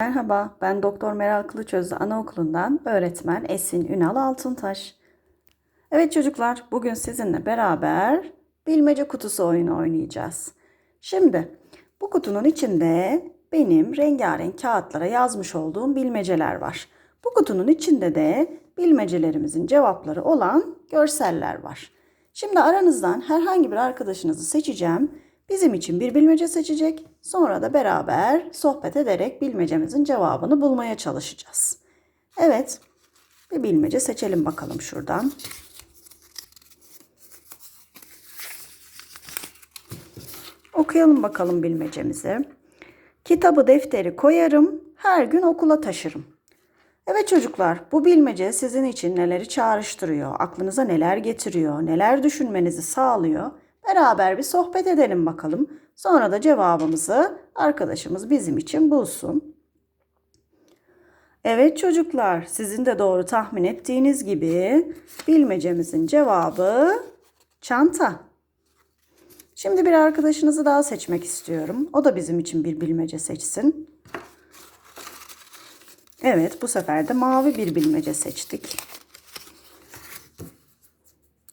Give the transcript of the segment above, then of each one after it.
Merhaba, ben Doktor Meral Kılıçözlü Anaokulu'ndan öğretmen Esin Ünal Altıntaş. Evet çocuklar, bugün sizinle beraber bilmece kutusu oyunu oynayacağız. Şimdi bu kutunun içinde benim rengarenk kağıtlara yazmış olduğum bilmeceler var. Bu kutunun içinde de bilmecelerimizin cevapları olan görseller var. Şimdi aranızdan herhangi bir arkadaşınızı seçeceğim. Bizim için bir bilmece seçecek. Sonra da beraber sohbet ederek bilmecemizin cevabını bulmaya çalışacağız. Evet, bir bilmece seçelim bakalım şuradan. Okuyalım bakalım bilmecemizi. Kitabı defteri koyarım, her gün okula taşırım. Evet çocuklar, bu bilmece sizin için neleri çağrıştırıyor, aklınıza neler getiriyor, neler düşünmenizi sağlıyor? Beraber bir sohbet edelim bakalım. Sonra da cevabımızı arkadaşımız bizim için bulsun. Evet çocuklar, sizin de doğru tahmin ettiğiniz gibi bilmecemizin cevabı çanta. Şimdi bir arkadaşınızı daha seçmek istiyorum. O da bizim için bir bilmece seçsin. Evet, bu sefer de mavi bir bilmece seçtik.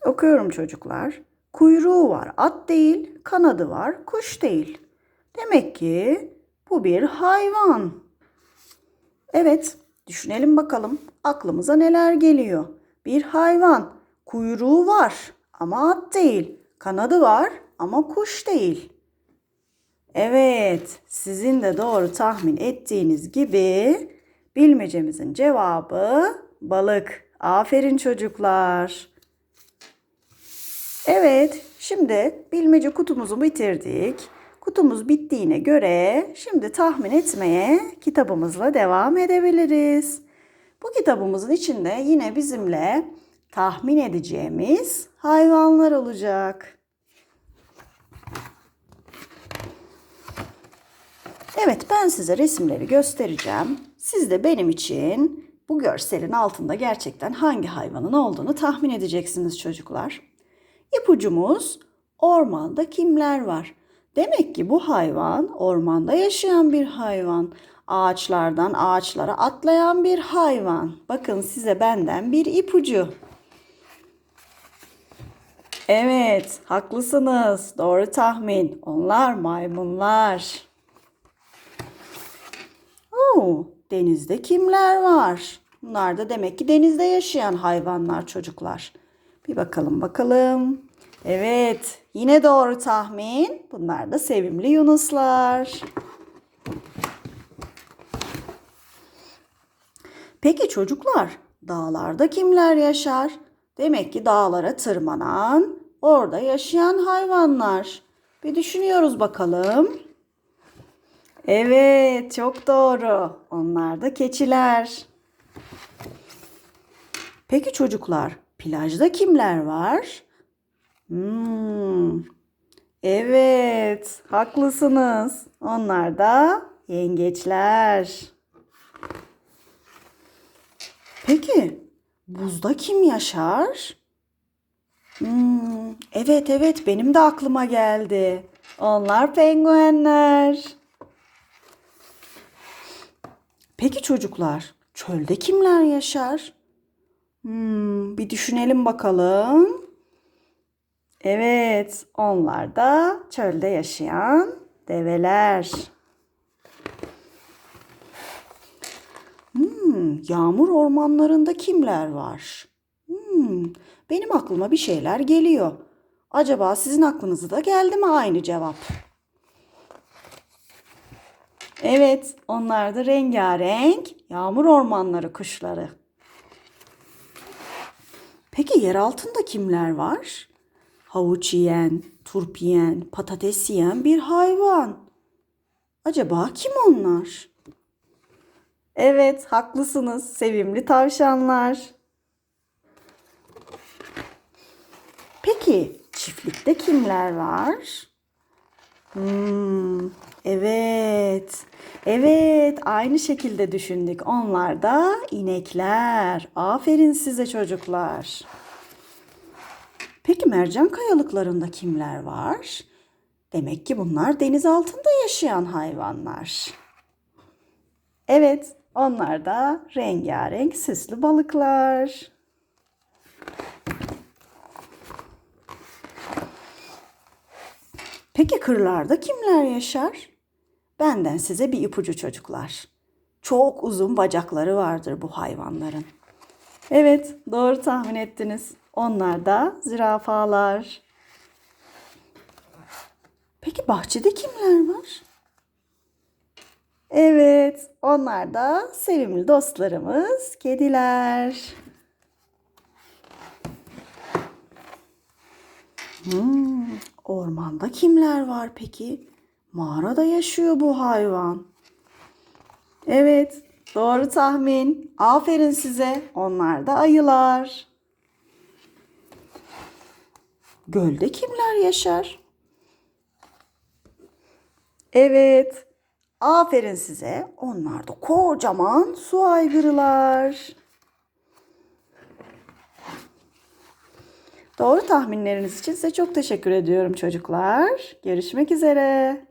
Okuyorum çocuklar. Kuyruğu var, at değil, kanadı var, kuş değil. Demek ki bu bir hayvan. Evet, düşünelim bakalım aklımıza neler geliyor. Bir hayvan, kuyruğu var ama at değil, kanadı var ama kuş değil. Evet, sizin de doğru tahmin ettiğiniz gibi bilmecemizin cevabı balık. Aferin çocuklar. Evet, şimdi bilmece kutumuzu bitirdik. Kutumuz bittiğine göre şimdi tahmin etmeye kitabımızla devam edebiliriz. Bu kitabımızın içinde yine bizimle tahmin edeceğimiz hayvanlar olacak. Evet, ben size resimleri göstereceğim. Siz de benim için bu görselin altında gerçekten hangi hayvanın olduğunu tahmin edeceksiniz çocuklar. İpucumuz ormanda kimler var? Demek ki bu hayvan ormanda yaşayan bir hayvan. Ağaçlardan ağaçlara atlayan bir hayvan. Bakın size benden bir ipucu. Evet, haklısınız. Doğru tahmin. Onlar maymunlar. Oo, denizde kimler var? Bunlar da demek ki denizde yaşayan hayvanlar çocuklar. Bir bakalım bakalım. Evet, yine doğru tahmin. Bunlar da sevimli yunuslar. Peki çocuklar, dağlarda kimler yaşar? Demek ki dağlara tırmanan, orada yaşayan hayvanlar. Bir düşünüyoruz bakalım. Evet, çok doğru. Onlar da keçiler. Peki çocuklar, plajda kimler var? Hmm, evet, haklısınız. Onlar da yengeçler. Peki, buzda kim yaşar? Hmm, evet evet benim de aklıma geldi. Onlar penguenler. Peki çocuklar, çölde kimler yaşar? Hmm, bir düşünelim bakalım. Evet, onlar da çölde yaşayan develer. Hmm, yağmur ormanlarında kimler var? Hmm, benim aklıma bir şeyler geliyor. Acaba sizin aklınıza da geldi mi aynı cevap? Evet, onlar da rengarenk yağmur ormanları kuşları. Peki yer altında kimler var? Havuç yiyen, turp yiyen, patates yiyen bir hayvan. Acaba kim onlar? Evet, haklısınız. Sevimli tavşanlar. Peki çiftlikte kimler var? Hmm, evet. Evet, aynı şekilde düşündük. Onlar da inekler. Aferin size çocuklar. Peki mercan kayalıklarında kimler var? Demek ki bunlar deniz altında yaşayan hayvanlar. Evet, onlar da rengarenk süslü balıklar. Peki kırlarda kimler yaşar? Benden size bir ipucu çocuklar. Çok uzun bacakları vardır bu hayvanların. Evet, doğru tahmin ettiniz. Onlar da zürafalar. Peki bahçede kimler var? Evet, onlar da sevimli dostlarımız, kediler. Hmm, ormanda kimler var peki? Mağarada yaşıyor bu hayvan. Evet, doğru tahmin. Aferin size. Onlar da ayılar. Gölde kimler yaşar? Evet. Aferin size. Onlar da kocaman su aygırılar. Doğru tahminleriniz için size çok teşekkür ediyorum çocuklar. Görüşmek üzere.